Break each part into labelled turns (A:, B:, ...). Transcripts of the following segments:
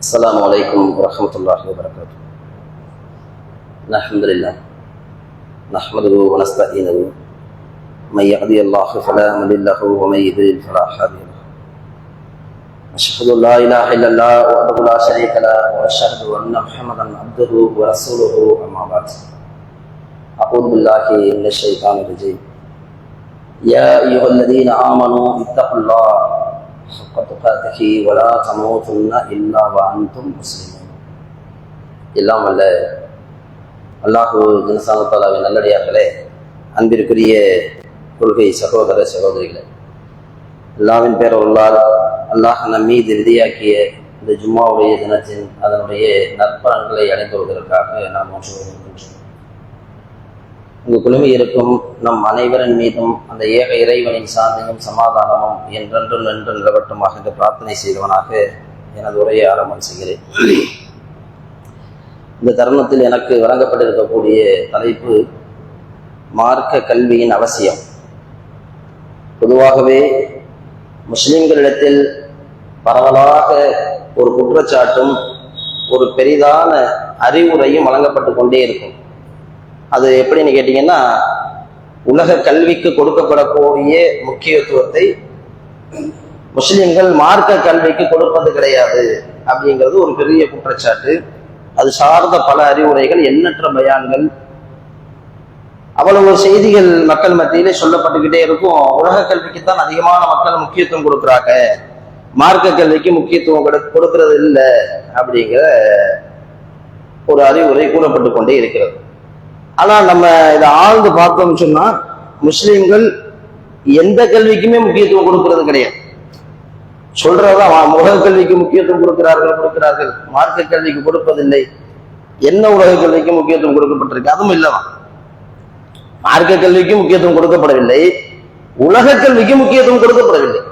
A: السلام عليكم ورحمة الله وبركاته الحمد لله نحمده ونستعينه من يهدي الله فلا مضل له ومن يضلل فلا هادي له أشهد أن لا إله إلا الله وحده لا شريك له وأشهد أن محمدا عبده ورسوله أما بعد أعوذ بالله من الشيطان الرجيم يا أيها الذين آمنوا اتقوا الله حق تقاته ولا تموتن إلا وأنتم مسلمون எல்லாம் வல்ல அல்லாஹு ஜனசானத்தாலாவின் நல்லடியார்களே அன்பிற்குரிய கொள்கை சகோதர சகோதரிகளே அல்லாவின் பேரவர்களால் அல்லாஹ் நம் மீது விதியாக்கிய இந்த ஜும்மாவுடைய தினத்தின் அதனுடைய நற்பலன்களை அடைந்து வருவதற்காக நாம் ஒன்று வருகின்றோம் இங்கு குழுமி இருக்கும் நம் அனைவரின் மீதும் அந்த ஏக இறைவனின் சாந்தியும் சமாதானமும் என்றென்றும் நின்று நிலவட்டுமாக என்று பிரார்த்தனை செய்தவனாக எனது உரையை ஆரம்பம் செய்கிறேன். இந்த தருணத்தில் எனக்கு வழங்கப்பட்டிருக்கக்கூடிய தலைப்பு மார்க்க கல்வியின் அவசியம். பொதுவாகவே முஸ்லிம்களிடத்தில் பரவலாக ஒரு குற்றச்சாட்டும் ஒரு பெரிதான அறிவுரையும் வழங்கப்பட்டு கொண்டே இருக்கும். அது எப்படின்னு கேட்டிங்கன்னா உலக கல்விக்கு கொடுக்கப்படக்கூடிய முக்கியத்துவத்தை முஸ்லிம்கள் மார்க்க கல்விக்கு கொடுப்பது கிடையாது அப்படிங்கிறது ஒரு பெரிய குற்றச்சாட்டு. அது சார்ந்த பல அறிவுரைகள் எண்ணற்ற பயான்கள். அவ்வளவு செய்திகள் மக்கள் மத்தியிலே சொல்லப்பட்டுக்கிட்டே இருக்கும். உலக கல்விக்கு தான் அதிகமான மக்கள் முக்கியத்துவம் கொடுக்குறாங்க. மார்க்க கல்விக்கு முக்கியத்துவம் கொடுக்கறது இல்லை அப்படிங்கிற ஒரு அறிவுரை கூறப்பட்டு கொண்டே இருக்கிறது. ஆனால் நம்ம இதை ஆழ்ந்து பார்த்தோம்னு சொன்னா முஸ்லீம்கள் எந்த கல்விக்குமே முக்கியத்துவம் கொடுக்கறது கிடையாது. சொல்றதுதான் உலக கல்விக்கு முக்கியத்துவம் கொடுக்கிறார்கள் கொடுக்கிறார்கள். மார்க்க கல்விக்கு கொடுப்பதில்லை. என்ன உலக கல்விக்கு முக்கியத்துவம் கொடுக்கப்பட்டிருக்கு? அதுவும் இல்லவா? மார்க்க கல்விக்கு முக்கியத்துவம் கொடுக்கப்படவில்லை. உலக கல்விக்கு முக்கியத்துவம் கொடுக்கப்படவில்லை.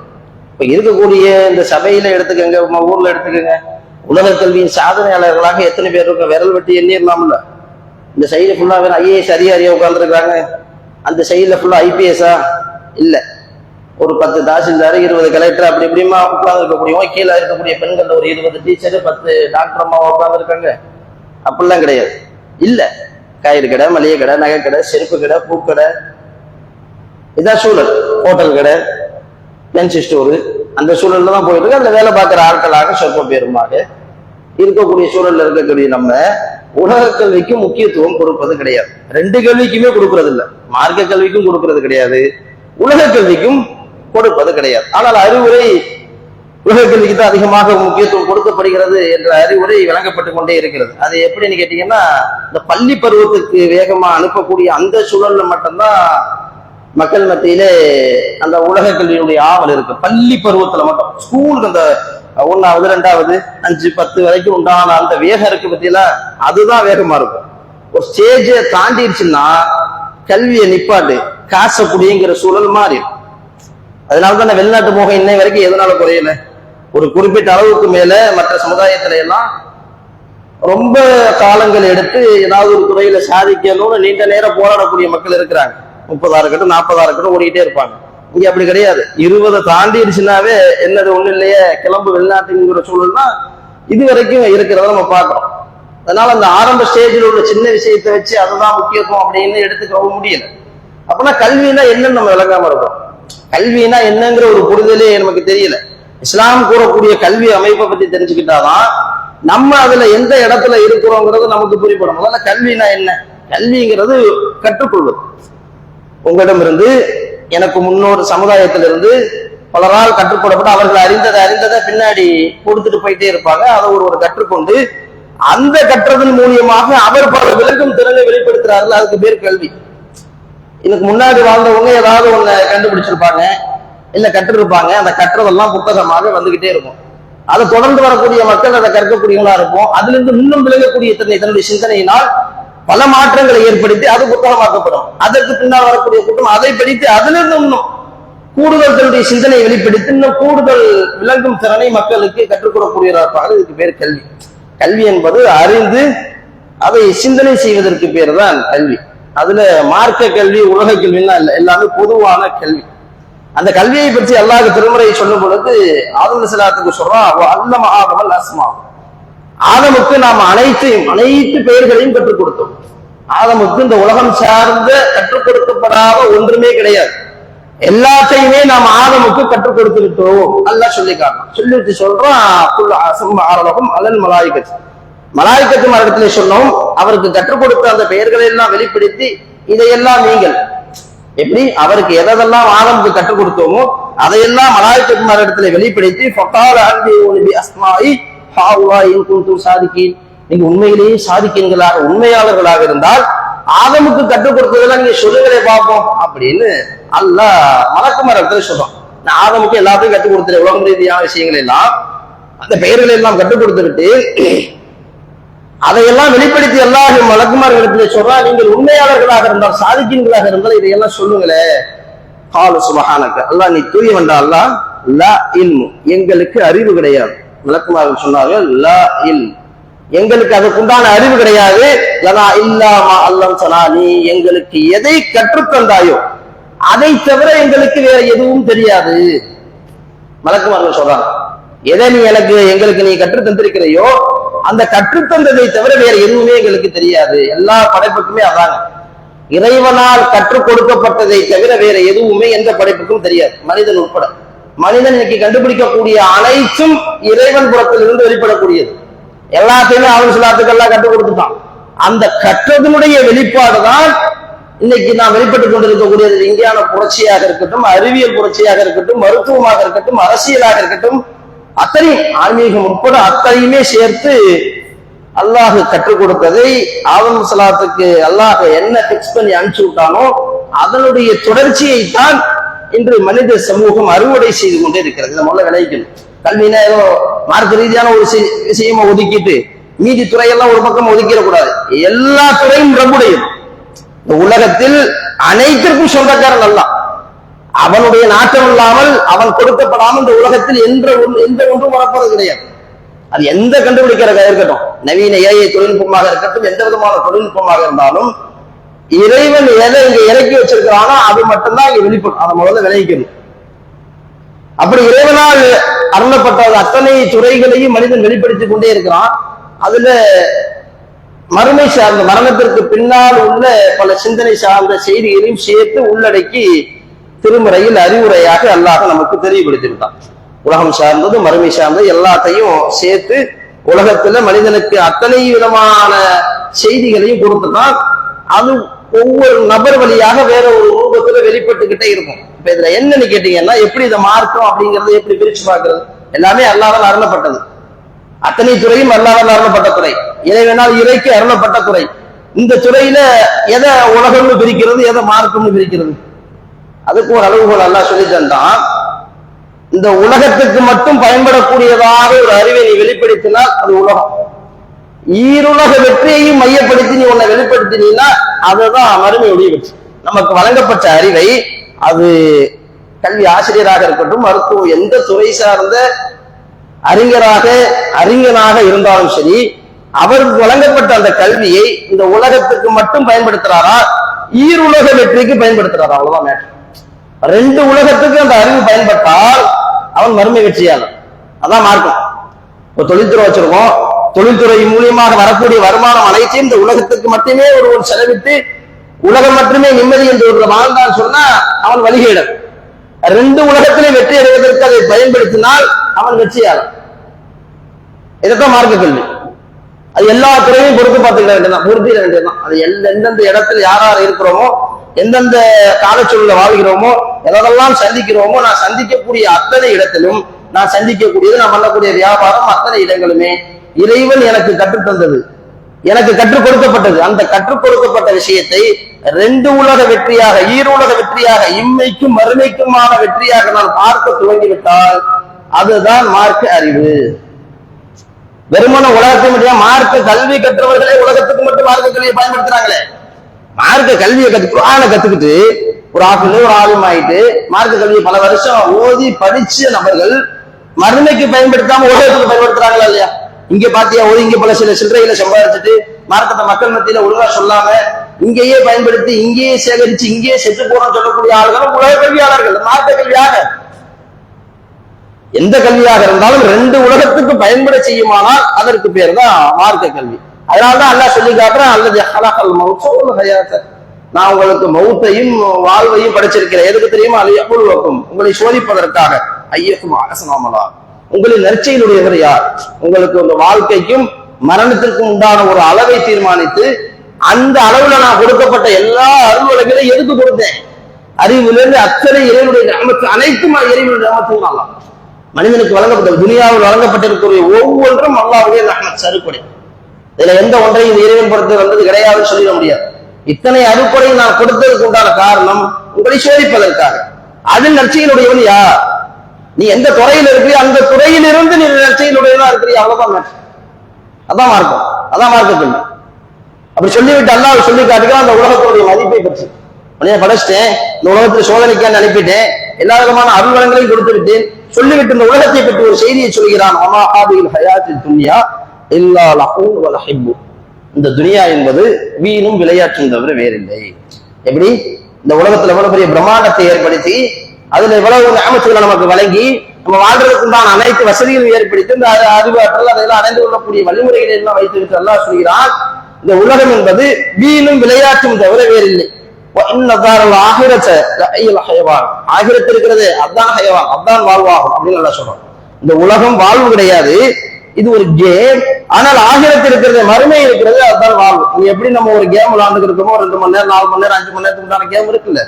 A: இப்ப இருக்கக்கூடிய இந்த சபையில எடுத்துக்கங்க ஊர்ல எடுத்துக்கங்க. உலக கல்வியின் சாதனையாளர்களாக எத்தனை பேர் இருக்க? விரல் வெட்டி எண்ணிடலாம்ல. இந்த சைடு ஃபுல்லாக வேணும் ஐஏஎஸ் அதிகாரியாக உட்கார்ந்துருக்காங்க அந்த சைடில் ஃபுல்லாக ஐபிஎஸ்ஸா இல்லை. ஒரு பத்து தாசில்தார் இருபது கலெக்டர் அப்படி இப்படிமா உட்கார்ந்து இருக்கக்கூடிய கீழே இருக்கக்கூடிய பெண்கள் ஒரு இருபது டீச்சர் பத்து டாக்டர் அம்மாவா உட்கார்ந்துருக்காங்க. அப்படிலாம் கிடையாது. இல்லை. காய்கறி கடை மளிகை கடை நகை கடை செருப்பு கடை பூக்கடை இதான் சூழல். ஹோட்டல் கடை பென்சி ஸ்டோரு அந்த சூழல்ல தான் போயிட்டு இருக்கு. அதில் வேலை பார்க்குற ஆட்களாக சொற்ப பெருமாக இருக்கக்கூடிய சூழல்ல இருக்கக்கூடிய நம்ம உலக கல்விக்கு முக்கியத்துவம் கொடுப்பது கிடையாது. ரெண்டு கல்விக்குமே கொடுக்கறது இல்லை மார்க்க கல்விக்கும் கொடுக்கறது கிடையாது. உலக கல்விக்கும் கொடுப்பது கிடையாது. ஆனால் அறிவுரை உலக கல்விக்கு தான் அதிகமாக முக்கியத்துவம் கொடுக்கப்படுகிறது என்ற அறிவுரை வழங்கப்பட்டு கொண்டே இருக்கிறது. அது எப்படின்னு கேட்டீங்கன்னா இந்த பள்ளி பருவத்துக்கு வேகமா அனுப்பக்கூடிய அந்த சூழல்ல மட்டும்தான் மக்கள் மத்தியிலே அந்த உலக கல்வியினுடைய ஆவல் இருக்கு. பள்ளி பருவத்துல மட்டும் ஸ்கூலுக்கு அந்த ஒன்னாவது ரெண்டாவது அஞ்சு பத்து வரைக்கும் உண்டான அந்த வேகம் இருக்கு பத்தியில அதுதான் வேகமா இருக்கும். ஒரு ஸ்டேஜை தாண்டிடுச்சுன்னா கல்வியை நிப்பாட்டு காசை குடிங்கிற சூழல் மாறி அதனாலதான் வெளிநாட்டு போக இன்னை வரைக்கும் எதனால குறையல? ஒரு குறிப்பிட்ட அளவுக்கு மேல மற்ற சமுதாயத்துல எல்லாம் ரொம்ப காலங்கள் எடுத்து ஏதாவது ஒரு துறையில சாதிக்கணும்னு நீண்ட நேரம் போராடக்கூடிய மக்கள் இருக்கிறாங்க. முப்பதா இருக்கட்டும் நாற்பதா இருக்கட்டும் ஓடிக்கிட்டே இருப்பாங்க. இங்க அப்படி கிடையாது. இருபதை தாண்டிடுச்சுனாவே என்னது ஒண்ணு இல்லையே கிளம்பு வெளிநாட்டுங்கிற சூழல்னா இது வரைக்கும் இருக்கிறத நம்ம பார்க்கிறோம் அதனால அந்த ஆரம்ப ஸ்டேஜில் உள்ள சின்ன விஷயத்தை வச்சு அதுதான் முக்கியத்துவம் அப்படின்னு எடுத்துக்கவும் முடியல. அப்படின்னா கல்வினா என்னன்னு நம்ம விளங்காம இருக்கோம் கல்வினா என்னங்கிற ஒரு புரிதலே நமக்கு தெரியல. இஸ்லாம் கூறக்கூடிய கல்வி அமைப்பை பத்தி தெரிஞ்சுக்கிட்டாதான் நம்ம அதுல எந்த இடத்துல இருக்கிறோங்கிறது நமக்கு புரியப்படும் முதல்ல கல்வினா என்ன? கல்விங்கிறது கற்றுக்கொள்வது. உங்களிடமிருந்து எனக்கு முன்னோர் சமுதாயத்திலிருந்து பலரால் கற்றுக்கொள்ளப்பட்டு அவர்கள் அறிந்ததை அறிந்ததை பின்னாடி கொடுத்துட்டு போயிட்டே இருப்பாங்க. அதை ஒரு ஒரு கற்றுக்கொண்டு அந்த கற்றதன் மூலியமாக அவர் பல விளக்கும் திறனை வெளிப்படுத்துறார்கள். அதுக்கு பேர் கல்வி. இதுக்கு முன்னாடி வாழ்ந்தவங்க ஏதாவது ஒண்ணு கண்டுபிடிச்சிருப்பாங்க இல்ல கற்றிருப்பாங்க. அந்த கற்றதெல்லாம் புத்தகமாக வந்துகிட்டே இருக்கும். அதை தொடர்ந்து வரக்கூடிய மக்கள் அதை கற்கக்கூடியவங்களா இருக்கும் அதுல இருந்து இன்னும் விளங்கக்கூடிய தன்னை தன்னுடைய சிந்தனையினால் பல மாற்றங்களை ஏற்படுத்தி அது புத்தகமாக்கப்படும் அதற்கு பின்னால் வரக்கூடிய கூட்டம் அதை படித்து அதுல இருந்து இன்னும் கூடுதல் தன்னுடைய சிந்தனை வெளிப்படுத்தி இன்னும் கூடுதல் விளங்கும் திறனை மக்களுக்கு கற்றுக்கொள்ளக்கூடியவராக இதுக்கு பேர் கல்வி. கல்வி என்பது அறிந்து அதை சிந்தனை செய்வதற்கு பேர் தான் கல்வி. அதுல மார்க்க கல்வி உலக கல்வின்னா இல்லை எல்லாமே பொதுவான கல்வி. அந்த கல்வியை பற்றி அல்லாஹ் திருமுறையை சொல்லும் பொழுது ஆதம் சிலாத்துக்கு சொல்றான் அல்லம ஆதமல் ஆதமுக்கு நாம் அனைத்தையும் அனைத்து பெயர்களையும் கற்றுக் கொடுத்தோம். ஆதமுக்கு இந்த உலகம் சார்ந்த கற்றுக் கொடுக்கப்படாத ஒன்றுமே கிடையாது. எல்லாத்தையுமே நாம் ஆதமுக்கு கற்றுக் கொடுத்து விட்டோம். அல்லாஹ் சொல்லி காட்டலாம் சொல்லிட்டு சொல்றோம் ஆரலகம் அலன் மலாய்க்கத்து மலாய்க்கத்து மரத்திலே சொன்னோம் அவருக்கு கற்றுக் கொடுத்த அந்த பெயர்களை எல்லாம் வெளிப்படுத்தி இதையெல்லாம் நீங்கள் எப்படி? அவருக்கு எதெல்லாம் ஆதமுக்கு கற்றுக் கொடுத்தோமோ அதையெல்லாம் மலாய்க்கத்து மரத்திலே வெளிப்படுத்தி ஃபகால அன்பி ஒலிபி அஸ்மாயி சாதிக்கீன். நீங்க உண்மையிலேயே சாதிக்கீன்களாக உண்மையாளர்களாக இருந்தால் ஆதமுக்கு கற்றுக் கொடுத்ததெல்லாம் நீங்க சொல்லுங்களே பார்ப்போம் அப்படின்னு அல்ல மலக்கு மரத்துல சொல்றோம் நான் ஆதமுக்கு எல்லாத்தையும் கற்றுக் கொடுத்துரு உலகம் ரீதியான விஷயங்கள் எல்லாம் அந்த பெயர்களை எல்லாம் கற்றுக் கொடுத்துட்டு அதையெல்லாம் வெளிப்படுத்தி எல்லாரும் மலக்குமார்களிடத்துல சொல்றா நீங்கள் உண்மையாளர்களாக இருந்தால் சாதிக்கீங்களாக இருந்தால் இதையெல்லாம் சொல்லுங்களே. காலு சுபஹானக்க. அல்லா நீ தூய வந்தா அல்லா லா இல்மு. எங்களுக்கு அறிவு கிடையாது. விளக்கமாக சொன்னார்கள் லா இல். எங்களுக்கு அதற்குண்டான அறிவு கிடையாது. லனா இல்லாமா அல்லம் சனா நீ எங்களுக்கு எதை கற்றுத்தந்தாயோ அதை தவிர எங்களுக்கு வேற எதுவும் தெரியாது. மலக்குமார்கள் சொல்றாங்க எதை நீ எனக்கு எங்களுக்கு நீ கற்று தந்திருக்கிறையோ அந்த கற்றுத்தந்ததை தவிர வேற எதுவுமே எங்களுக்கு தெரியாது. எல்லா படைப்புக்குமே அதாங்க. இறைவனால் கற்றுக் கொடுக்கப்பட்டதை தவிர வேற எதுவுமே எந்த படைப்புக்கும் தெரியாது. மனிதன் உட்பட. மனிதன் இன்னைக்கு கண்டுபிடிக்கக்கூடிய அனைத்தும் இறைவன் புறத்திலிருந்து வெளிப்படக்கூடியது. எல்லாத்தையுமே அவன் சிலாத்துக்கு எல்லாம் கற்றுக் கொடுத்துட்டான். அந்த கற்றதனுடைய வெளிப்பாடு தான் இன்னைக்கு நாம் வெளிப்பட்டுக் கொண்டிருக்கக்கூடியது. இந்தியான புரட்சியாக இருக்கட்டும் அறிவியல் புரட்சியாக இருக்கட்டும் மருத்துவமாக இருக்கட்டும் அரசியலாக இருக்கட்டும் அத்தனையும் ஆன்மீகம் உட்பட அத்தனையுமே சேர்த்து அல்லாஹ் கற்றுக் கொடுத்ததை ஆதம் சலாத்துக்கு அல்லாஹ் என்ன பிக்ஸ் பண்ணி அனுப்பிச்சு விட்டானோ அதனுடைய தொடர்ச்சியை தான் இன்று மனித சமூகம் அறுவடை செய்து கொண்டே இருக்கிறது. இதை முதல்ல விளைவிக்கணும். கல்வினா ஏதோ மார்க்க ரீதியான ஒரு விஷயமா ஒதுக்கிட்டு மீதி துறையெல்லாம் ஒரு பக்கம் ஒதுக்கிடக்கூடாது. எல்லா துறையும் ரப்புடையது இந்த உலகத்தில் அனைத்திற்கும் சொந்தக்காரன் அல்ல அவனுடைய நாட்டம் இல்லாமல் அவன் கொடுக்கப்படாமல் இந்த உலகத்தில் எந்த ஒன்று எந்த ஒன்றும் வரப்போறது கிடையாது. அது எந்த கண்டுபிடிக்கிறதா இருக்கட்டும். நவீன ஏஐ தொழில்நுட்பமாக இருக்கட்டும் எந்த விதமான தொழில்நுட்பமாக இருந்தாலும் இறைவன் எதை இங்க இறக்கி வச்சிருக்கிறானோ அது மட்டும்தான் இங்க வெளிப்படும். அதை முதல்ல விளைவிக்கணும். அப்படி இறைவனால் அருளப்பட்ட அத்தனை துறைகளையும் மனிதன் வெளிப்படுத்திக் கொண்டே இருக்கிறான். அதுல மறுமை சார்ந்த மரணத்திற்கு பின்னால் உள்ள பல சிந்தனை சார்ந்த செய்திகளையும் சேர்த்து உள்ளடக்கி திருமுறையில் அறிவுரையாக அல்லாஹ் நமக்கு தெரியப்படுத்திவிட்டான் உலகம் சார்ந்தது மறுமை சார்ந்தது எல்லாத்தையும் சேர்த்து உலகத்துல மனிதனுக்கு அத்தனை விதமான செய்திகளையும் கொடுத்துட்டான் அது ஒவ்வொரு நபர் வழியாக வேற ஒரு ரூபத்துல வெளிப்பட்டுக்கிட்டே இருக்கும். இப்ப இதுல என்னன்னு கேட்டீங்கன்னா எப்படி இதை மார்க்கம் அப்படிங்கறத எப்படி பிரிச்சு பாக்குறது எல்லாமே அல்லாதால் அருளப்பட்டது. அத்தனை துறையும் அல்லாதால் அருளப்பட்ட துறை. இறைவனால் இறைக்கு அருளப்பட்ட துறை. இந்த துறையில எதை உலகம்னு பிரிக்கிறது எதை மார்க்கம்னு பிரிக்கிறது? அதுக்கு ஒரு அளவுகோல் அல்லா சொல்லி தந்தான். இந்த உலகத்துக்கு மட்டும் பயன்படக்கூடியதாக ஒரு அறிவை நீ வெளிப்படுத்தினால் அது உலகம். ஈருலக வெற்றியையும் மையப்படுத்தி நீ உன்னை வெளிப்படுத்தினீன்னா அதுதான் மறுமையுடைய வெற்றி. நமக்கு வழங்கப்பட்ட அறிவை அது கல்வி ஆசிரியராக இருக்கட்டும் மருத்துவம் எந்த துறை சார்ந்த அறிஞராக அறிஞனாக இருந்தாலும் சரி அவருக்கு வழங்கப்பட்ட அந்த கல்வியை இந்த உலகத்துக்கு மட்டும் பயன்படுத்துறாரா? ஈருலக வெற்றிக்கு பயன்படுத்துறாரா? அவ்வளவுதான் மேட்டர் ரெண்டு உலகத்துக்கு அந்த அறிவு பயன்பட்டால் அவன் மறுமை வெற்றியாளன். அதான் மார்க்கம். இப்போ தொழில்துறை வச்சிருக்கோம். தொழில்துறை மூலியமாக வரக்கூடிய வருமானம் அனைத்தையும் இந்த உலகத்துக்கு மட்டுமே ஒருவன் செலவிட்டு உலகம் மட்டுமே நிம்மதி என்று ஒரு வாழ்ந்தான் சொன்னா அவன் வழிகேடன் ரெண்டு உலகத்திலே வெற்றி அடைவதற்கு அதை பயன்படுத்தினால் அவன் வெற்றியாளன். இதைத்தான் மார்க்க கல்வி அது எல்லா துறையும் பொறுத்து பார்த்துக்கிட வேண்டியதான் பொருத்திட வேண்டியதுதான். அது எந்த- எந்தெந்த இடத்துல யார் யார் இருக்கிறோமோ எந்தெந்த காலச்சூழல வாழ்கிறோமோ எதெல்லாம் சந்திக்கிறோமோ நான் சந்திக்கக்கூடிய அத்தனை இடத்திலும் நான் சந்திக்கக்கூடியது நான் பண்ணக்கூடிய வியாபாரம் அத்தனை இடங்களுமே இறைவன் எனக்கு கற்றுத் தந்தது. எனக்கு கற்றுக் கொடுக்கப்பட்டது. அந்த கற்றுக் கொடுக்கப்பட்ட விஷயத்தை ரெண்டு உலக வெற்றியாக ஈருலக வெற்றியாக இம்மைக்கும் மறுமைக்குமான வெற்றியாக நான் பார்க்க துவங்கிவிட்டால் அதுதான் மார்க்க அறிவு. வெறுமன உலகத்தை மட்டும்? மார்க்க கல்வி கற்றவர்களே உலகத்துக்கு மட்டும் மார்க்க கல்வியை பயன்படுத்துறாங்களே. மார்க்க கல்வியை கத்து குரானை கத்துக்கிட்டு ஒரு ஆப்பிள் ஒரு ஆளும் ஆயிட்டு மார்க்க கல்வியை பல வருஷம் ஓதி படிச்ச நபர்கள் மறுமைக்கு பயன்படுத்தாம உலகத்துக்கு பயன்படுத்துறாங்களா இல்லையா? இங்க பாத்தியா ஒரு இங்க பல சில சில்லறைகளை சம்பாதிச்சுட்டு மார்க்கத்தை மக்கள் மத்தியில ஒழுங்கா சொல்லாம இங்கேயே பயன்படுத்தி இங்கேயே சேகரிச்சு இங்கேயே செத்து போறோம் சொல்லக்கூடிய ஆளுகளும் உலக கல்வியாளர்கள். மார்க்க கல்வியாக. எந்த கல்வியாக இருந்தாலும் ரெண்டு உலகத்துக்கு பயன்பட செய்யுமானால் அதற்கு பேர் தான் மார்க்க கல்வி. அதனாலதான் அல்லா சொல்லி காட்டுறேன் அல்லது ஹலகல் மௌசோல் ஹயாத்த நான் உங்களுக்கு மௌத்தையும் வாழ்வையும் படைச்சிருக்கிறேன். எதுக்கு தெரியுமா? அது எப்பொழுது உங்களை சோதிப்பதற்காக. ஐயக்கும் அரசனாமலா உங்களின் நற்செயலுடையவர் யார்? உங்களுக்கு உங்க வாழ்க்கைக்கும் மரணத்திற்கும் உண்டான ஒரு அளவை தீர்மானித்து அந்த அளவுல நான் கொடுக்கப்பட்ட எல்லா அருள்வலைகளையும் எதுக்கு கொடுத்தேன். அறிவிலிருந்து அத்தனை இறைவனுடைய நாமத்து அனைத்தும் இறைவனுடைய நாமத்தும் மனிதனுக்கு வழங்கப்பட்ட துனியாவில் வழங்கப்பட்டிருக்கிற ஒவ்வொன்றும் அல்லாவுடைய நகமத் சருக்குடை இதுல எந்த ஒன்றையும் இந்த இறைவன் பொறுத்து வந்தது கிடையாதுன்னு சொல்லிட முடியாது. இத்தனை அறுப்படையும் நான் கொடுத்ததுக்கு உண்டான காரணம் உங்களை சோதிப்பதற்காக. அதில் நற்செயலுடையவன் யார்? நீ எந்த துறையில் இருக்கிறியோ அந்த துறையிலிருந்து நீ நற்செயலுடையவனா இருக்கிறிய அவ்வளவுதான் மேட்ரு அதான் மார்க்கம். அதான் மார்க்கத்தில் அப்படி சொல்லிவிட்டு அல்லாஹ் சொல்லி காட்டுகிறான் அந்த உலகத்துடைய மதிப்பை பற்றி. உடனே படைச்சிட்டேன். இந்த உலகத்துல சோதனைக்கான்னு அனுப்பிட்டேன். எல்லா விதமான அருள்வளங்களையும் கொடுத்து விட்டேன் சொல்லிவிட்டு இந்த உலகத்தை பற்றி ஒரு செய்தியை சொல்கிறான். அமா ஆபில் ஹயாத்தில் துன்யா இல்லா லஹூன் வ இந்த துனியா என்பது வீணும் விளையாட்டும் தவிர வேறில்லை. எப்படி? இந்த உலகத்துல எவ்வளவு பெரிய பிரம்மாண்டத்தை ஏற்படுத்தி அதுல எவ்வளவு நியமத்துகளை நமக்கு வழங்கி நம்ம வாழ்றதுக்குண்டான அனைத்து வசதிகளும் ஏற்படுத்தி இந்த அறி- அறிவாற்றல் அதையெல்லாம் அடைந்து கொள்ளக்கூடிய வழிமுறைகளை எல்லாம் வைத்து விட்டு அல்லாஹ் சொல்கிறான். இந்த உலகம் என்பது வீணும் விளையாட்டும் தவிர வேறில்லை. ஆகிரத்து இருக்கிறது அதான் ஹயவான் அதான் வாழ்வாகும் அப்படின்னு நல்லா சொல்றோம் இந்த உலகம் வாழ்வு கிடையாது இது ஒரு கேம். ஆனால் ஆகிரத்து இருக்கிறது மறுமை இருக்கிறது அதுதான் வாழ்வு. நீ எப்படி நம்ம ஒரு கேம் விளையாண்டுக்கு இருக்கோமோ ரெண்டு மணி நேரம் நாலு மணி நேரம் அஞ்சு மணி நேரத்துக்கு உண்டான கேம் இருக்குல்ல.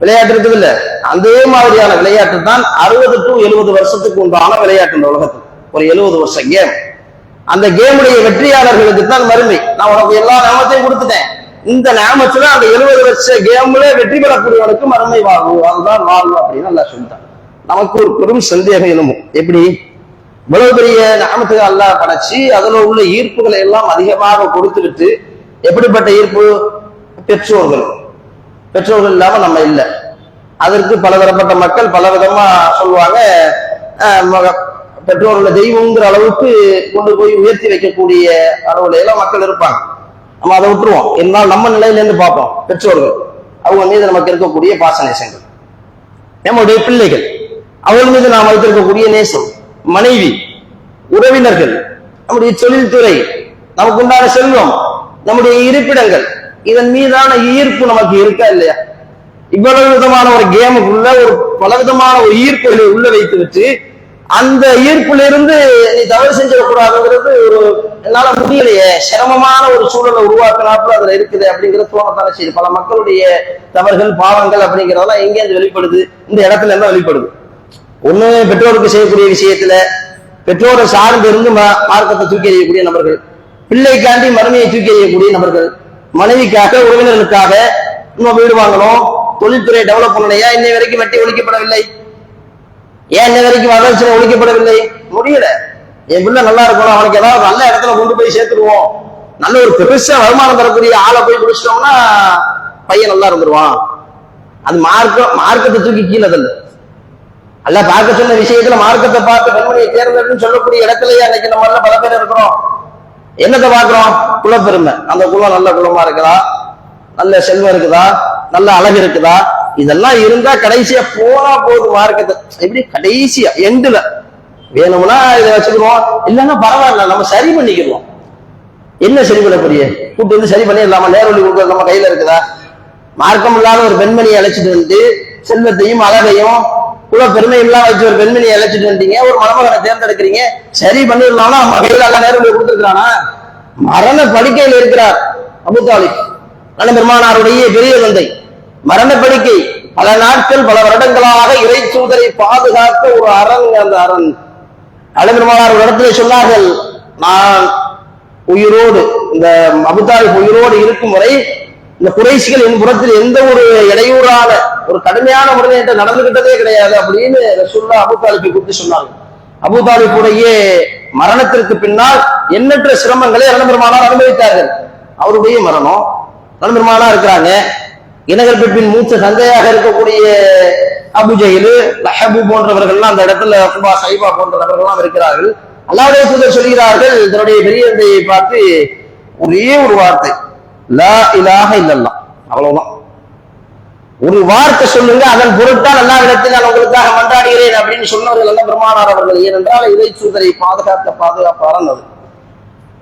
A: விளையாட்டு இருக்குது இல்ல அதே மாதிரியான விளையாட்டு தான் அறுபது டு எழுபது வருஷத்துக்கு உண்டான விளையாட்டு இந்த உலகத்தில். ஒரு எழுபது வருஷம் கேம் அந்த கேமுடைய வெற்றியாளர்களுக்கு தான் மறுமை நான் உனக்கு எல்லா நாமத்தையும் கொடுத்துட்டேன். இந்த நாமத்துல அந்த எழுபது வருஷ கேம்ல வெற்றி பெறக்கூடியவனுக்கு மறுமை வாழ்வு. அதுதான் வாழ்வு அப்படின்னு நல்லா சொல்லிட்டான். நமக்கு ஒரு பெரும் சந்தேகம் என்னமோ? எப்படி? இவ்வளவு பெரிய நாமத்துக்கு அல்லாஹ் படைச்சு அதுல உள்ள ஈர்ப்புகளை எல்லாம் அதிகமாக கொடுத்து விட்டு எப்படிப்பட்ட ஈர்ப்பு? பெற்றோர்கள். பெற்றோர்கள் இல்லாம நம்ம இல்லை. அதற்கு பலதரப்பட்ட மக்கள் பல விதமா சொல்லுவாங்க பெற்றோர்களை தெய்வங்கிற அளவுக்கு கொண்டு போய் உயர்த்தி வைக்கக்கூடிய அளவுல எல்லாம் மக்கள் இருப்பாங்க. நம்ம அதை விட்டுருவோம். என்னால் நம்ம நிலையிலேருந்து பார்ப்போம் பெற்றோர்கள். அவங்க மீது நமக்கு இருக்கக்கூடிய பாச நேசங்கள் நம்முடைய பிள்ளைகள் அவர்கள் மீது நாம் வைத்திருக்கக்கூடிய நேசம் மனைவி உறவினர்கள் நம்முடைய தொழில்துறை நமக்கு உண்டான செல்வம் நம்முடைய இருப்பிடங்கள் இதன் மீதான ஈர்ப்பு நமக்கு இருக்கா இல்லையா? இவ்வளவு விதமான ஒரு கேமுக்குள்ள ஒரு பல விதமான ஒரு ஈர்ப்புகளை உள்ள வைத்து வச்சு அந்த ஈர்ப்புல இருந்து நீ தவறு செஞ்சிடக்கூடாதுங்கிறது ஒரு என்னால முடியலையே. சிரமமான ஒரு சூழலை உருவாக்கினாப்புல அதுல இருக்குது அப்படிங்கிற தோணத்தானே செய்யுது பல மக்களுடைய தவறுகள் பாவங்கள் அப்படிங்கிறதெல்லாம் எங்கேருந்து வெளிப்படுது? இந்த இடத்துல இருந்தா வெளிப்படுது. ஒண்ணு பெற்றோருக்கு செய்யக்கூடிய விஷயத்துல பெற்றோரை சார்ந்து இருந்து ம- மார்க்கத்தை தூக்கி எறியக்கூடிய நபர்கள் பிள்ளைக்காண்டி மறுமையை தூக்கி எறியக்கூடிய நபர்கள் மனைவிக்காக உறவினர்களுக்காக இன்னும் வீடு வாங்கணும். தொழில்துறை டெவலப் பண்ணலையா? இன்னை வரைக்கும் வெட்டி ஒழிக்கப்படவில்லை. ஏன் இன்னை வரைக்கும் வளர்ச்சி ஒழிக்கப்படவில்லை? முடியல. என் பிள்ளை நல்லா இருக்கணும். அவனுக்கு ஏதாவது நல்ல இடத்துல கொண்டு போய் சேர்த்துருவோம் நல்ல ஒரு பெருசா வருமானம் தரக்கூடிய ஆளை போய் பிடிச்சிட்டோம்னா பையன் நல்லா இருந்துருவான். அது மார்க்கம் மார்க்கத்தை தூக்கி கீழே தள்ளு. அல்ல பார்க்க சொன்ன விஷயத்துல மார்க்கத்தை பார்த்து பெண்மணியை தேர்ந்தெடுன்னு சொல்லக்கூடிய இடத்துலயே அன்னைக்கு நம்ம பல பேர் இருக்கிறோம். என்னத்தை பார்க்குறோம்? குலப்பெருமை அந்த குலம் நல்ல குலமா இருக்குதா? நல்ல செல்வம் இருக்குதா? நல்ல அழகு இருக்குதா? இதெல்லாம் இருந்தா கடைசியா போனா போதும் மார்க்கத்தை. எப்படி? கடைசியா எண்டுல வேணும்னா இதை வச்சுக்கிறோம் இல்லைன்னா பரவாயில்ல நம்ம சரி பண்ணிக்கிறோம் என்ன சரி பண்ணக்கூடிய கூட்டு வந்து சரி பண்ணிடலாமா? நேரொலி கொடுக்குறது நம்ம கையில இருக்குதா? மார்க்கம் இல்லாத ஒரு பெண்மணியை அழைச்சிட்டு வந்து செல்வத்தையும் அழகையும் இவ்வளவு பெருமை இல்லாம வச்சு ஒரு பெண்மணியை அழைச்சிட்டு வந்தீங்க ஒரு மணமகனை தேர்ந்தெடுக்கிறீங்க. சரி பண்ணிடலாம்னா நம்ம கையில நேரம் நேரொலி கொடுத்துருக்கானா மரண படுக்கையில் இருக்கிறார் அபுதாலி நல்ல பெருமானாருடைய பெரிய தந்தை. மரண படுக்கை பல நாட்கள் பல வருடங்களாக இறை சூதரை பாதுகாத்த ஒரு அரண் அந்த அரண். அழகுமானார் ஒரு இடத்துல சொன்னார்கள் நான் உயிரோடு இந்த அபுதாலிப் உயிரோடு இருக்கும் வரை இந்த குறைசிகள் என் புறத்தில் எந்த ஒரு இடையூறான ஒரு கடுமையான முறையில் என்கிட்ட நடந்துகிட்டதே கிடையாது அப்படின்னு ரசூல்லா அபுதாலிப்பை குறித்து சொன்னாங்க. அபுதாலிப்புடைய மரணத்திற்கு பின்னால் எண்ணற்ற சிரமங்களை இளம்பெருமானார் அனுபவித்தார்கள். அவருடைய மரணம் இளம்பெருமானா இருக்கிறாங்க. இனங்கள் பின் மூச்ச சந்தையாக இருக்கக்கூடிய அபுஜெயிலு லஹபு போன்றவர்கள்லாம் அந்த இடத்துல குபா சைபா போன்ற நபர்கள்லாம் இருக்கிறார்கள். அல்லாவுடைய தூதர் சொல்கிறார்கள் இதனுடைய பெரிய பார்த்து ஒரே ஒரு வார்த்தை. லா இலாஹ இல்லல்லா. அவ்வளவுதான். ஒரு வார்த்தை சொல்லுங்க அதன் பொருட்டால் எல்லா இடத்தில் நான் உங்களுக்காக மன்றாடுகிறேன் அப்படின்னு சொன்னவர்கள் எல்லாம் பெருமானார் அவர்கள். ஏனென்றால் இறை சூதரை பாதுகாக்க பாதுகாப்பாளன் அது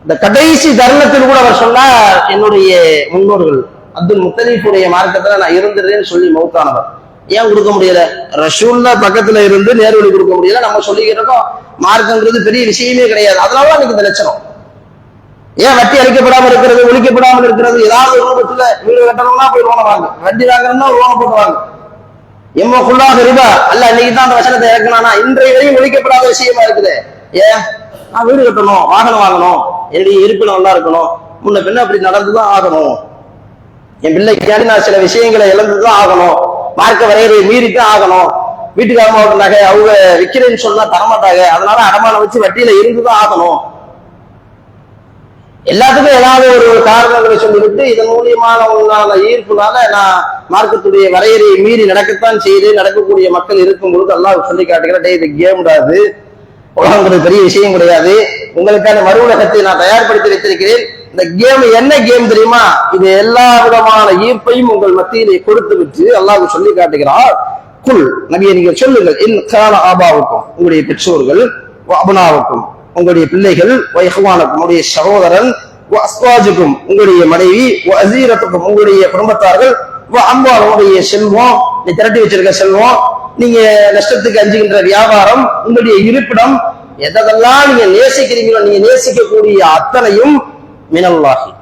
A: இந்த கடைசி தருணத்தில் கூட அவர் சொன்னார் என்னுடைய முன்னோர்கள் அப்துல் முத்தலீஃபுடைய மார்க்கத்துல நான் இருந்துறேன்னு சொல்லி மௌத்தானவர். ஏன் கொடுக்க முடியல? ரசூல்லா பக்கத்துல இருந்து நேர்வழி கொடுக்க முடியல. நம்ம சொல்லிக்கிறோம் மார்க்கங்கிறது பெரிய விஷயமே கிடையாது. அதனால எனக்கு இந்த லட்சணம். ஏன் வட்டி அழிக்கப்படாமல் இருக்கிறது ஒழிக்கப்படாமல் இருக்கிறது? ஏதாவது ஒரு ரூபத்துல வீடு கட்டணும்னா போய் லோனை வாங்க. வட்டி வாங்கணும்னா ஒரு லோனை போட்டு வாங்க. எம்ம ஃபுல்லாக ரிபா. அல்ல இன்னைக்கு தான் அந்த வசனத்தை இறக்கணும்னா இன்றைய வரையும் ஒழிக்கப்படாத விஷயமா இருக்குது. ஏன்? நான் வீடு கட்டணும் வாகனம் வாங்கணும் என்னுடைய இருப்பிடம் நல்லா இருக்கணும். முன்ன பின்ன அப்படி நடந்துதான் ஆகணும். என் பிள்ளைக்காண்டி நான் சில விஷயங்களை இழந்துதான் ஆகணும். மார்க்க வரையறையை மீறித்தான் ஆகணும். வீட்டுக்காரமாக ஒரு நகை அவங்க விற்கிறேன்னு சொன்னா தரமாட்டாங்க. அதனால அடமானம் வச்சு வட்டியில இருந்துதான் ஆகணும். எல்லாத்துக்கும் ஏதாவது ஒரு காரணங்களை சொல்லிவிட்டு இதன் மூலியமான உண்டான ஈர்ப்புனால நான் மார்க்கத்துடைய வரையறையை மீறி நடக்கத்தான் செய்து நடக்கக்கூடிய மக்கள் இருக்கும் பொழுது எல்லாம் சொல்லி காட்டுகிறேன் டேய் இது கேம் கூடாது உலகங்கிறது பெரிய விஷயம் கிடையாது. உங்களுக்கான மறு உலகத்தை நான் தயார்படுத்தி வைத்திருக்கிறேன். இந்த கேம் என்ன கேம் தெரியுமா? இது எல்லா விதமான ஈர்ப்பையும் உங்கள் மத்தியிலே கொடுத்து விட்டு அல்லாஹ் சொல்லி காட்டுகிறார். குல் நபியை நீங்கள் சொல்லுங்கள். இன் கால ஆபாவுக்கும் உங்களுடைய பெற்றோர்கள் அபுனாவுக்கும் உங்களுடைய பிள்ளைகள் உங்களுடைய சகோதரன் அஸ்வாஜுக்கும் உங்களுடைய மனைவி அசீரத்துக்கும் உங்களுடைய குடும்பத்தார்கள் அம்பால் உங்களுடைய செல்வம் நீ திரட்டி வச்சிருக்க செல்வம் நீங்க நஷ்டத்துக்கு அஞ்சுகின்ற வியாபாரம் உங்களுடைய இருப்பிடம் எதெல்லாம் நீங்க நேசிக்கிறீங்களோ நீங்க நேசிக்கக்கூடிய அத்தனையும் மினல்லாகி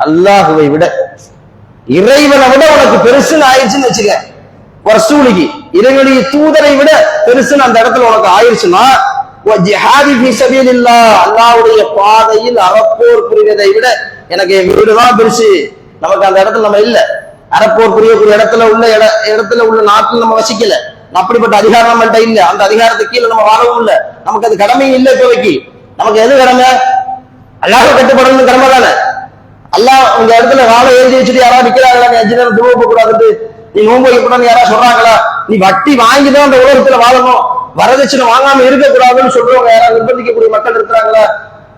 A: அல்லாஹுவை விட இறைவனை விட உனக்கு பெருசுன்னு ஆயிடுச்சுன்னு வச்சுக்க வசூலிகி இறைவனுடைய தூதரை விட பெருசுன்னு அந்த இடத்துல உனக்கு ஆயிடுச்சுன்னா அல்லாவுடைய பாதையில் அறப்போர் புரிவதை விட எனக்கு என் வீடுதான் பெருசு. நமக்கு அந்த இடத்துல நம்ம இல்ல. அறப்போர் புரியக்கூடிய இடத்துல உள்ள இட இடத்துல உள்ள நாட்டில் நம்ம வசிக்கல. அப்படிப்பட்ட அதிகாரம் நம்மள்ட்ட இல்ல. அந்த அதிகாரத்துக்கு கீழே நம்ம வாழவும் இல்ல. நமக்கு அது கடமையும் இல்ல இப்போதைக்கு. நமக்கு எது கடமை? அல்லாஹ் கட்டுப்படணும் கடமை தானே. அல்லாஹ் உங்க இடத்துல வாழை எழுதி வச்சுட்டு யாராவது நிக்கிறாங்களா? நீ அஞ்சு நேரம் துருவப்ப கூடாதுன்னு நீ நோன்பு வைக்கப்படாது யாராவது சொல்றாங்களா? நீ வட்டி வாங்கிதான் அந்த உலகத்துல வாழணும். வரதட்சணை வாங்காம இருக்கக்கூடாதுன்னு சொல்றவங்க யாராவது நிர்பந்திக்கக்கூடிய மக்கள் இருக்கிறாங்களா?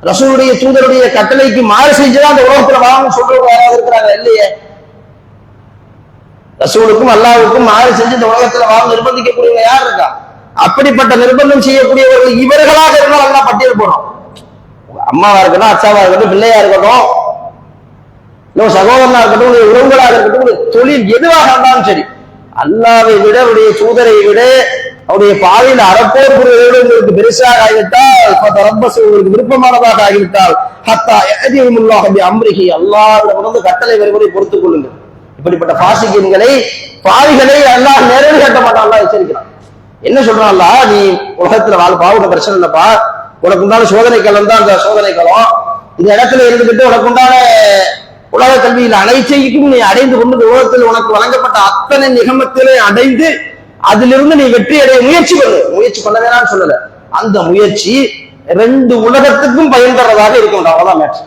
A: ரசூலுடைய தூதருடைய கட்டளைக்கு மாறு செஞ்சுதான் அந்த உலகத்துல வாங்கன்னு சொல்றவங்க யாராவது இருக்கிறாங்க இல்லையே. ரசூலுக்கும் அல்லாவுக்கும் மாறு செஞ்சு இந்த உலகத்துல வாங்க நிர்பந்திக்கக்கூடியவங்க யார் இருக்கா? அப்படிப்பட்ட நிர்பந்தம் செய்யக்கூடியவர்கள் இவர்களாக இருந்தால் அல்லா பட்டியல் போடும் அம்மாவா இருக்கட்டும் அச்சாவா இருக்கட்டும் பிள்ளையா இருக்கட்டும் இன்னும் சகோதரனா இருக்கட்டும் உறவுகளாக இருக்கட்டும் தொழில் எதுவாக இருந்தாலும் சரி அல்லாவை விட உடைய தூதரை விட அவருடைய பாதையில் அறப்போர் புரிவதோடு உங்களுக்கு பெருசாக ஆகிவிட்டால் இப்ப உங்களுக்கு விருப்பமானதாக ஆகிவிட்டால் ஹத்தா எதிமுல்லாஹ் அம்ரிஹி அல்லாஹ்விடம் உணர்ந்து கட்டளை வருவதை பொறுத்துக் கொள்ளுங்கள். இப்படிப்பட்ட பாசிக்கின்களை பாவிகளை அல்லாஹ் நேரடி கட்ட மாட்டான் எச்சரிக்கிறான். என்ன சொல்றான்லா நீ உலகத்துல வாழ்ப்பா உனக்கு பிரச்சனை இல்லப்பா. உனக்கு உண்டான சோதனை காலம் தான் அந்த சோதனை காலம் இந்த இடத்துல இருந்துகிட்டு உனக்கு உண்டான உலக கல்வியில் அனைத்தையும் நீ அடைந்து கொண்டு உலகத்தில் உனக்கு வழங்கப்பட்ட அத்தனை நிகமத்திலே அடைந்து அதிலிருந்து நீ வெற்றி அடைய முயற்சி பண்ணு. முயற்சி பண்ண வேணாம்னு சொல்லல. அந்த முயற்சி ரெண்டு உலகத்துக்கும் பயன் தர்றதாக இருக்கும். அவ்வளவுதான் மேட்ச்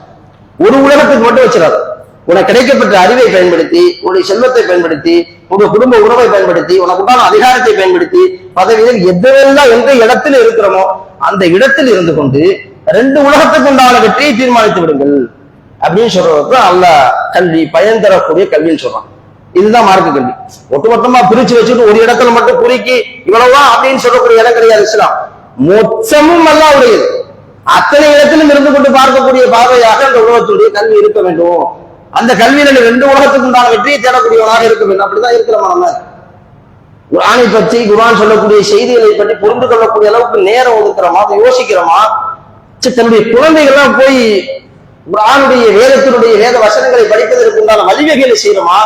A: ஒரு உலகத்துக்கு மட்டும் வச்சிடாது. உனக்கு கிடைக்கப்பட்ட அறிவை பயன்படுத்தி உன்னுடைய செல்வத்தை பயன்படுத்தி உங்க குடும்ப உறவை பயன்படுத்தி உனக்கு உண்டான அதிகாரத்தை பயன்படுத்தி பதவியில் எதுவெல்லாம் எந்த இடத்துல இருக்கிறோமோ அந்த இடத்தில் இருந்து கொண்டு ரெண்டு உலகத்துக்கு உண்டான வெற்றியை தீர்மானித்து விடுங்கள். அப்படின்னு சொல்றதுக்கு அல்ல கல்வி பயன் தரக்கூடிய கல்வின்னு சொல்றான். இதுதான் மார்க்க கல்வி. ஒட்டுமொத்தமா பிரிச்சு வச்சுட்டு ஒரு இடத்துல மட்டும் குறுக்கி இவ்வளவுதான் அப்படின்னு சொல்லக்கூடிய இடம் கிடையாது இஸ்லாம். மொத்தமும் எல்லாம் உடையது அத்தனை இடத்திலும் இருந்து கொண்டு பார்க்கக்கூடிய பார்வையாக அந்த உலகத்துடைய கல்வி இருக்க வேண்டும். அந்த கல்வியில ரெண்டு உலகத்துக்கு உண்டான வெற்றியை தேடக்கூடியவனாக இருக்க வேண்டும். அப்படிதான் இருக்கிறோமா நம்ம குரானை பற்றி குரான் சொல்லக்கூடிய செய்திகளை பற்றி புரிந்து கொள்ளக்கூடிய அளவுக்கு நேரம் ஒதுக்கிறோமா? அதை யோசிக்கிறோமா? தன்னுடைய குழந்தைகள்லாம் போய் குரானுடைய வேதத்தினுடைய வேத வசனங்களை படிப்பதற்கு உண்டான வழிவகைகளை செய்யறோமா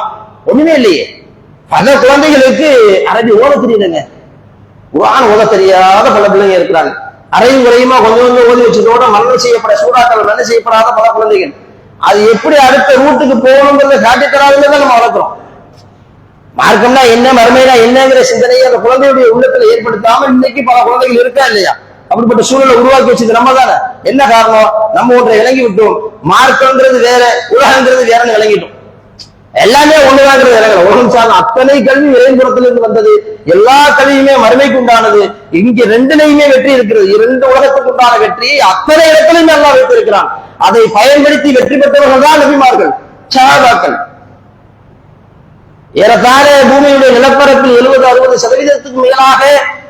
A: ஒண்ணுமே இல்லையே. பல குழந்தைகளுக்கு அரபி ஓத தெரியலங்க குரான் ஓத தெரியாத பல பிள்ளைங்க இருக்கிறாங்க. அரையும் குறையுமா? கொஞ்சம் கொஞ்சம் ஓதி வச்சதோட மரணம் செய்யப்பட சூடாக்கள் மரணம் செய்யப்படாத பல குழந்தைகள். அது எப்படி அடுத்த ரூட்டுக்கு போகணுங்கிறத காட்டி தராதுன்னு தான் நம்ம வளர்க்குறோம். மார்க்கம்னா என்ன மறுமைனா என்னங்கிற சிந்தனையை அந்த குழந்தையுடைய உள்ளத்துல ஏற்படுத்தாம இன்னைக்கு பல குழந்தைகள் இருக்கா இல்லையா? அப்படிப்பட்ட சூழலை உருவாக்கி வச்சது நம்ம தானே. என்ன காரணம்? நம்ம ஒன்றை விளங்கி விட்டோம். மார்க்கம்ங்கிறது வேற உலகங்கிறது வேறன்னு விளங்கிட்டோம். எல்லாமே ஒண்ணுதாங்கிறது இறங்கல உலகம் சார்ந்த அத்தனை கல்வி இருந்து வந்தது. எல்லா கல்வியுமே மறுமைக்கு உண்டானது. இங்க ரெண்டுலையுமே வெற்றி இருக்கிறது. இரண்டு உலகத்துக்கு உண்டான வெற்றியை அத்தனை இடத்திலுமே எல்லாம் வைத்திருக்கிறான். அதை பயன்படுத்தி வெற்றி பெற்றவர்கள் தான் நபிமார்கள். சகாபாக்கள் ஏறத்தாழ பூமியுடைய நிலப்பரப்பில் எழுபது அறுபது சதவீதத்துக்கு மேலாக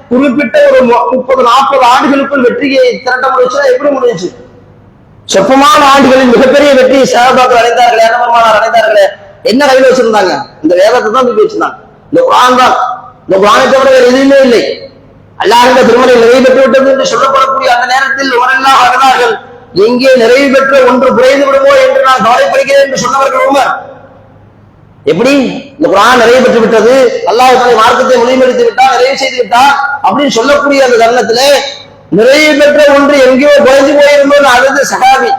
A: குறிப்பிட்ட ஒரு முப்பது நாற்பது ஆண்டுகளுக்குள் வெற்றியை திரட்ட முடிச்சுன்னா எப்படி முடிஞ்சு சொப்பமான ஆண்டுகளில் மிகப்பெரிய வெற்றி சகாபாக்கள் அடைந்தார்களே அனபெருமானார் அடைந்தார்களே. என்ன கையில் வச்சிருந்தாங்க? இந்த வேதத்தை தான் தூக்கி வச்சிருந்தாங்க. இந்த குரான் தான். இந்த குரானை தவிர வேறு எதுவுமே இல்லை. அல்லாஹ் திருமலை நிறைவு பெற்று விட்டது என்று சொல்லப்படக்கூடிய அந்த நேரத்தில் இவரெல்லாம் அகதார்கள் எங்கே நிறைவு பெற்ற ஒன்று குறைந்து விடுமோ என்று நான் கவலைப்படுகிறேன் என்று சொன்னவர்கள் உமர். எப்படி? இந்த குரான் நிறைவு பெற்று விட்டது அல்லாஹ் தன்னை மார்க்கத்தை முழுமையடித்து விட்டா நிறைவு செய்து விட்டா அப்படின்னு சொல்லக்கூடிய அந்த தருணத்திலே நிறைவு பெற்ற ஒன்று எங்கேயோ குறைஞ்சு போயிருந்தோம் அழுது சகாபி.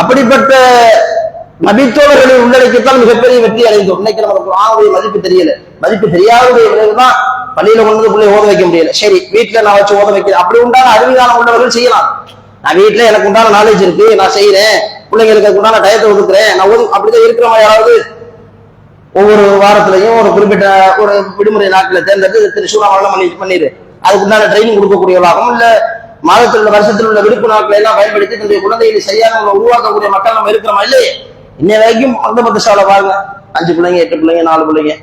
A: அப்படிப்பட்ட மதித்தவர்களை உள்ளடக்கித்தான் மிகப்பெரிய வெற்றி அடைந்தோம். இன்னைக்கு நமக்கு மதிப்பு தெரியல. மதிப்பு தெரியாதவருடைய விளைவுதான் பள்ளியில கொண்டு பிள்ளை ஓத வைக்க முடியல. சரி வீட்டுல நான் வச்சு ஓத வைக்கிறேன் அப்படி உண்டான அறிவுகாலம் உள்ளவர்கள் செய்யலாம். நான் வீட்டுல எனக்கு உண்டான நாலேஜ் இருக்கு நான் செய்யறேன். பிள்ளைங்களுக்கு அதுக்கு உண்டான டயத்தை ஒதுக்குறேன். நான் ஒது அப்படிதான் இருக்கிறவங்க யாராவது ஒவ்வொரு வாரத்திலையும் ஒரு குறிப்பிட்ட ஒரு விடுமுறை நாட்களை தேர்ந்தெடுத்து திருச்சூரா வளம் பண்ணி பண்ணிடு. அதுக்கு உண்டான ட்ரைனிங் கொடுக்கக்கூடியவர்களாகவும் இல்ல மாதத்தில் உள்ள வருஷத்தில் உள்ள விடுப்பு நாட்களை எல்லாம் பயன்படுத்தி தன்னுடைய குழந்தைகளை சரியான உருவாக்கக்கூடிய மக்கள் நம்ம இருக்கிறோமா இல்லையே இன்னை வரைக்கும் அந்த மதசாலை பாருங்க. அஞ்சு பிள்ளைங்க எட்டு பிள்ளைங்க நாலு பிள்ளைங்க.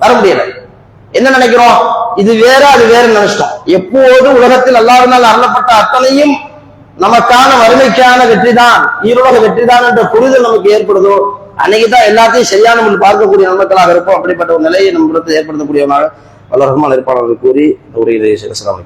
A: வர முடியல. என்ன நினைக்கிறோம்? இது வேற அது வேற நினைச்சிட்டோம். எப்போதும் உலகத்தில் அல்லாவினால் அருளப்பட்ட அத்தனையும் நமக்கான வறுமைக்கான வெற்றி தான் ஈரோட வெற்றி தான் என்ற புரிதல் நமக்கு ஏற்படுதோ அன்னைக்குதான் எல்லாத்தையும் சரியான முறையில் பார்க்கக்கூடிய நன்மக்களாக இருப்போம் அப்படிப்பட்ட ஒரு நிலையை நம்ம ஏற்படுத்தக்கூடியவனாக வல்லரகமான இருப்பாளர்கள் கூறி இந்த உரையை சிறசலாம்